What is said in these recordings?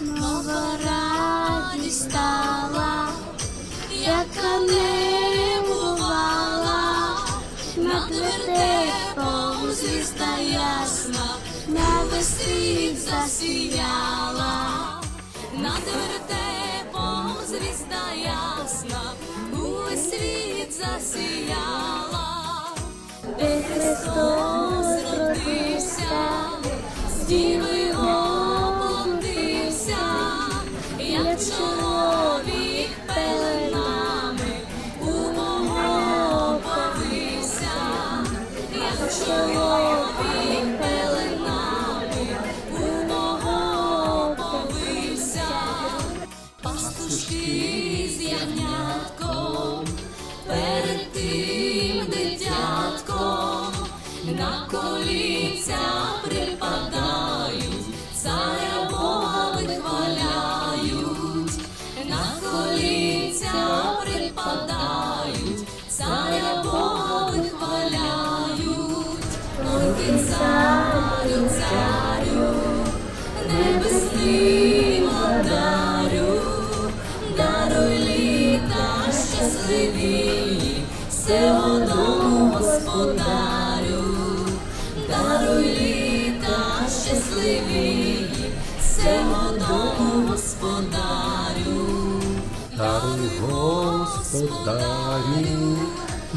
нова радість стала, яка не бувала, над вертепом звізда ясна, на весь засіяла, над вертепом звізда ясна, увесь світ засіяла, де Христос чоловік пеленами у мого повився, з ягнятком, перед тим щасливі, всього дому господарю, даруй літа щасливі, всього дому господарю. Даруй Господарю,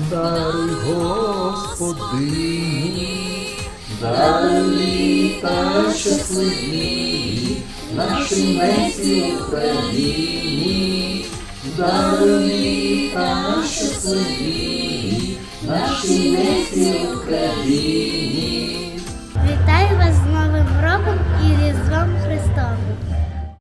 даруй Господині, даруй літа щасливі, нашій ненці Україні, даруй літа щасливі, нашій ненці Україні. Вітаю вас з Новим роком і Різдвом Христовим.